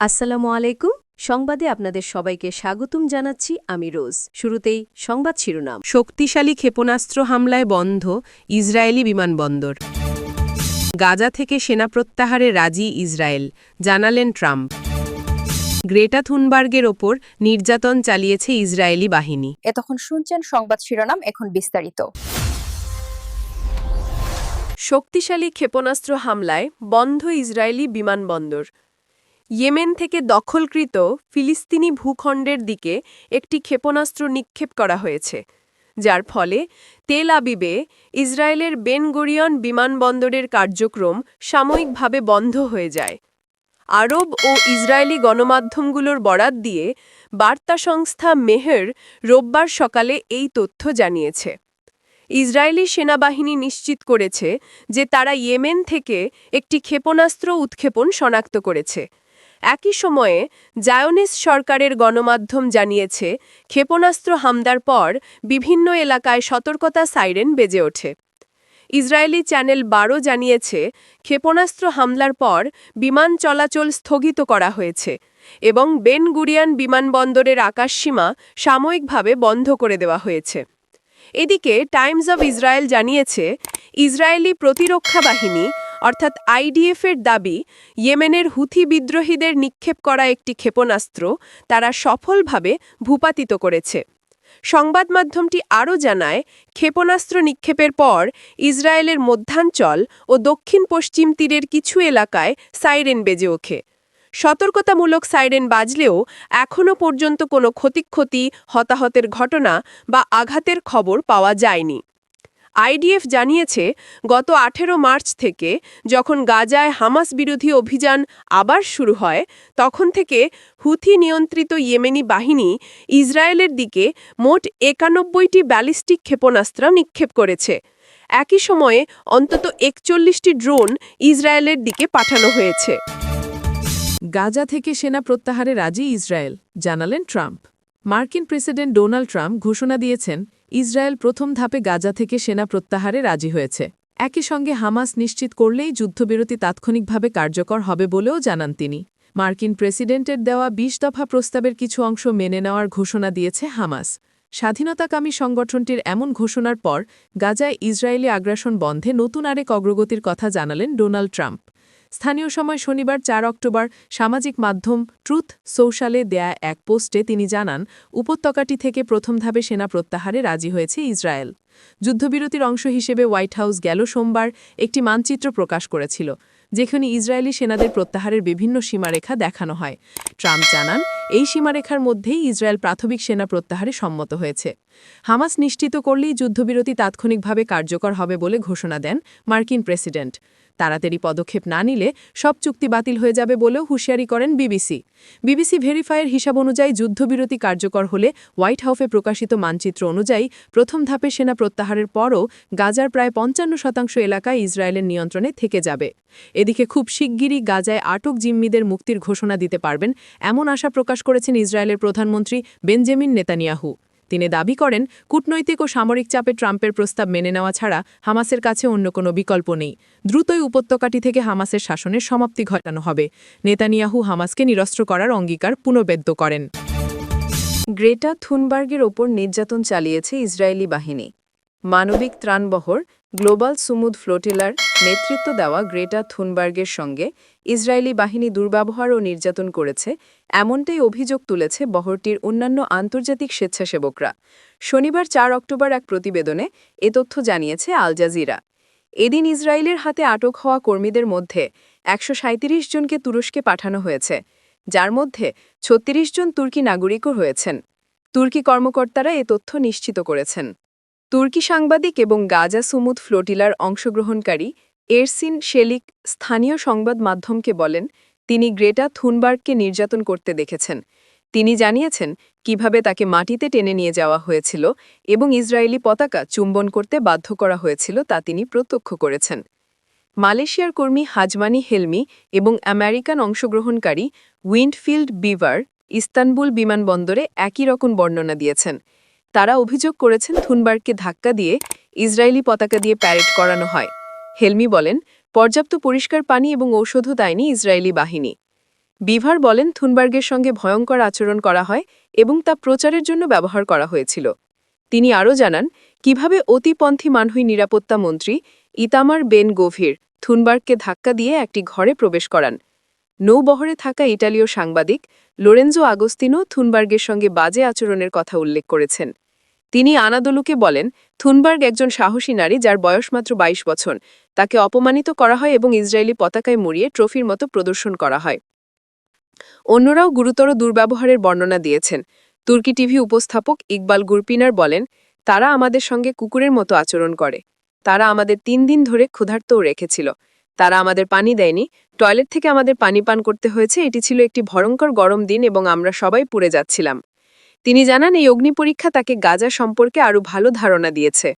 আসসালামু আলাইকুম। সংবাদে আপনাদের সবাইকে স্বাগতম জানাচ্ছি আমি রোজ। শুরুতেই সংবাদ শিরোনাম। শক্তিশালী ক্ষেপণাস্ত্র হামলায় বন্ধ ইসরায়েলি বিমানবন্দর। গাজা থেকে সেনা প্রত্যাহারে রাজি ইসরায়েল জানালেন ট্রাম্প। গ্রেটা থুনবার্গের ওপর নির্যাতন চালিয়েছে ইসরায়েলি বাহিনী। এতক্ষণ শুনছেন সংবাদ শিরোনাম এখন বিস্তারিত। শক্তিশালী ক্ষেপণাস্ত্র হামলায় বন্ধ ইসরায়েলি বিমানবন্দর। ইয়েমেন থেকে দখলকৃত ফিলিস্তিনি ভূখণ্ডের দিকে একটি ক্ষেপণাস্ত্র নিক্ষেপ করা হয়েছে, যার ফলে তেল আবিবে ইসরায়েলের বেন গরিয়ন বিমানবন্দরের কার্যক্রম সাময়িকভাবে বন্ধ হয়ে যায়। আরব ও ইসরায়েলি গণমাধ্যমগুলোর বরাত দিয়ে বার্তা সংস্থা মেহের রোববার সকালে এই তথ্য জানিয়েছে। ইসরায়েলি সেনাবাহিনী নিশ্চিত করেছে যে তারা ইয়েমেন থেকে একটি ক্ষেপণাস্ত্র উৎক্ষেপণ শনাক্ত করেছে। একই সময়ে জায়োনিস সরকারের গণমাধ্যম জানিয়েছে, ক্ষেপণাস্ত্র হামদার পর বিভিন্ন এলাকায় সতর্কতা সাইরেন বেজে ওঠে। ইসরায়েলি চ্যানেল বারো জানিয়েছে, ক্ষেপণাস্ত্র হামলার পর বিমান চলাচল স্থগিত করা হয়েছে এবং বেন গুরিয়ান বিমানবন্দরের আকাশসীমা সাময়িকভাবে বন্ধ করে দেওয়া হয়েছে। এদিকে টাইমস অব ইসরায়েল জানিয়েছে, ইসরায়েলি প্রতিরক্ষা বাহিনী অর্থাৎ আইডিএফের দাবি, ইয়েমেনের হুথি বিদ্রোহীদের নিক্ষেপ করা একটি ক্ষেপণাস্ত্র তারা সফলভাবে ভূপাতিত করেছে। সংবাদ মাধ্যমটি আরও জানায়, ক্ষেপণাস্ত্র নিক্ষেপের পর ইসরায়েলের মধ্যাঞ্চল ও দক্ষিণ পশ্চিম তীরের কিছু এলাকায় সাইরেন বেজে ওঠে। সতর্কতামূলক সাইরেন বাজলেও এখনও পর্যন্ত কোনো ক্ষতিক্ষতি, হতাহতের ঘটনা বা আঘাতের খবর পাওয়া যায়নি। আইডিএফ জানিয়েছে, গত আঠেরো মার্চ থেকে যখন গাজায় হামাস বিরোধী অভিযান আবার শুরু হয়, তখন থেকে হুথি নিয়ন্ত্রিত ইয়েমেনি বাহিনী ইসরায়েলের দিকে মোট একানব্বইটি ব্যালিস্টিক ক্ষেপণাস্ত্র নিক্ষেপ করেছে। একই সময়ে অন্তত একচল্লিশটি ড্রোন ইসরায়েলের দিকে পাঠানো হয়েছে। গাজা থেকে সেনা প্রত্যাহারে রাজি ইসরায়েল, জানালেন ট্রাম্প। মার্কিন প্রেসিডেন্ট ডোনাল্ড ট্রাম্প ঘোষণা দিয়েছেন ইসরায়েল প্রথম ধাপে গাজা থেকে সেনা প্রত্যাহারে রাজি হয়েছে। একই সঙ্গে হামাস নিশ্চিত করলেই যুদ্ধবিরতি তাৎক্ষণিকভাবে কার্যকর হবে বলেও জানান তিনি। মার্কিন প্রেসিডেন্টের দেওয়া বিশ দফা প্রস্তাবের কিছু অংশ মেনে নেওয়ার ঘোষণা দিয়েছে হামাস। স্বাধীনতাকামী সংগঠনটির এমন ঘোষণার পর গাজায় ইসরায়েলি আগ্রাসন বন্ধে নতুন আরেক অগ্রগতির কথা জানালেন ডোনাল্ড ট্রাম্প। স্থানীয় সময় শনিবার চার অক্টোবর সামাজিক মাধ্যম ট্রুথ সোশ্যালে দেয়া এক পোস্টে তিনি জানান, উপত্যকাটি থেকে প্রথম ধাপে সেনা প্রত্যাহারে রাজি হয়েছে ইসরায়েল। যুদ্ধবিরতির অংশ হিসেবে হোয়াইট হাউস গেল সোমবার একটি মানচিত্র প্রকাশ করেছিল, যেখানে ইসরায়েলি সেনাদের প্রত্যাহারের বিভিন্ন সীমারেখা দেখানো হয়। ট্রাম্প জানান, এই সীমারেখার মধ্যেই ইসরায়েল প্রাথমিক সেনা প্রত্যাহারে সম্মত হয়েছে। হামাস নিশ্চিত করলেই যুদ্ধবিরতি তাৎক্ষণিকভাবে কার্যকর হবে বলে ঘোষণা দেন মার্কিন প্রেসিডেন্ট। তাড়াতাড়ি পদক্ষেপ না নিলে সব চুক্তি বাতিল হয়ে যাবে বলেও হুঁশিয়ারি করেন বিবিসি। বিবিসি ভেরিফায়ের হিসাব অনুযায়ী যুদ্ধবিরতি কার্যকর হলে হোয়াইট হাউসে প্রকাশিত মানচিত্র অনুযায়ী প্রথম ধাপে সেনা প্রত্যাহারের পরও গাজার প্রায় পঞ্চান্ন শতাংশ এলাকায় ইসরায়েলের নিয়ন্ত্রণে থেকে যাবে। এদিকে খুব শিগগিরই গাজায় আটক জিম্মিদের মুক্তির ঘোষণা দিতে পারবেন এমন আশা প্রকাশ করেছেন ইসরায়েলের প্রধানমন্ত্রী বেঞ্জামিন নেতানিয়াহু। তিনি দাবি করেন, কূটনৈতিক ও সামরিক চাপে ট্রাম্পের প্রস্তাব মেনে নেওয়া ছাড়া হামাসের কাছে অন্য কোনো বিকল্প নেই। দ্রুতই উপত্যকাটি থেকে হামাসের শাসনের সমাপ্তি ঘটানো হবে। নেতানিয়াহু হামাসকে নিরস্ত্র করার অঙ্গীকার পুনর্বেদ্য করেন। গ্রেটা থুনবার্গের ওপর নির্যাতন চালিয়েছে ইসরায়েলি বাহিনী। মানবিক ত্রাণবহর গ্লোবাল সুমুদ ফ্লোটিলার নেতৃত্ব দেওয়া গ্রেটা থুনবার্গের সঙ্গে ইসরায়েলি বাহিনী দুর্ব্যবহার ও নির্যাতন করেছে, এমনটাই অভিযোগ তুলেছে বহরটির অন্যান্য আন্তর্জাতিক স্বেচ্ছাসেবকরা। শনিবার চার অক্টোবর এক প্রতিবেদনে এ তথ্য জানিয়েছে আল জাজিরা। এদিন ইসরায়েলের হাতে আটক হওয়া কর্মীদের মধ্যে একশো জনকে তুরস্কে পাঠানো হয়েছে, যার মধ্যে ছত্রিশ জন তুর্কি নাগরিকও হয়েছেন তুর্কি কর্মকর্তারা এ তথ্য নিশ্চিত করেছেন। তুর্কি সাংবাদিক এবং গাজা সুমুদ ফ্লোটিলার অংশগ্রহণকারী এরসিন শেলিক স্থানীয় সংবাদ মাধ্যমকে বলেন, তিনি গ্রেটা থুনবার্গকে নির্যাতন করতে দেখেছেন। তিনি জানিয়েছেন কীভাবে তাকে মাটিতে টেনে নিয়ে যাওয়া হয়েছিল এবং ইসরায়েলি পতাকা চুম্বন করতে বাধ্য করা হয়েছিল তা তিনি প্রত্যক্ষ করেছেন। মালয়েশিয়ার কর্মী হাজমানি হেলমি এবং আমেরিকান অংশগ্রহণকারী উইন্ডফিল্ড বিভার ইস্তানবুল বিমানবন্দরে একই রকম বর্ণনা দিয়েছেন। তারা অভিযোগ করেছেন থুনবার্গকে ধাক্কা দিয়ে ইসরায়েলি পতাকা দিয়ে প্যারেড করানো হয়। হেলমি বলেন, পর্যাপ্ত পরিষ্কার পানি এবং ঔষধও দেয়নি ইসরায়েলি বাহিনী। বিভার বলেন থুনবার্গের সঙ্গে ভয়ঙ্কর আচরণ করা হয় এবং তা প্রচারের জন্য ব্যবহার করা হয়েছিল। তিনি আরও জানান, কীভাবে অতিপন্থী মানহই নিরাপত্তা মন্ত্রী ইতামার বেন গোভির থুনবার্গকে ধাক্কা দিয়ে একটি ঘরে প্রবেশ করান। নৌবহরে থাকা ইটালীয় সাংবাদিক লোরেনজো আগস্তিনো থুনবার্গের সঙ্গে বাজে আচরণের কথা উল্লেখ করেছেন। তিনি আনাদলুকে বলেন, থুনবার্গ একজন সাহসী নারী যার বয়স মাত্র ২২ বছর। তাকে অপমানিত করা হয় এবং ইসরায়েলি পতাকায় মুড়িয়ে ট্রফির মতো প্রদর্শন করা হয়। অন্যরাও গুরুতর দুর্ব্যবহারের বর্ণনা দিয়েছেন। তুর্কি টিভি উপস্থাপক ইকবাল গুরপিনার বলেন, তারা আমাদের সঙ্গে কুকুরের মতো আচরণ করে। তারা আমাদের তিন দিন ধরে ক্ষুধার্তও রেখেছিল। তারা আমাদের পানি দেয়নি। টয়লেট থেকে আমাদের পানি পান করতে হয়েছে। এটি ছিল একটি ভয়ঙ্কর গরম দিন এবং আমরা সবাই পুড়ে যাচ্ছিলাম। তিনি জানান এই অগ্নি পরীক্ষা তাকে গাজা সম্পর্কে আরও ভালো ধারণা দিয়েছে।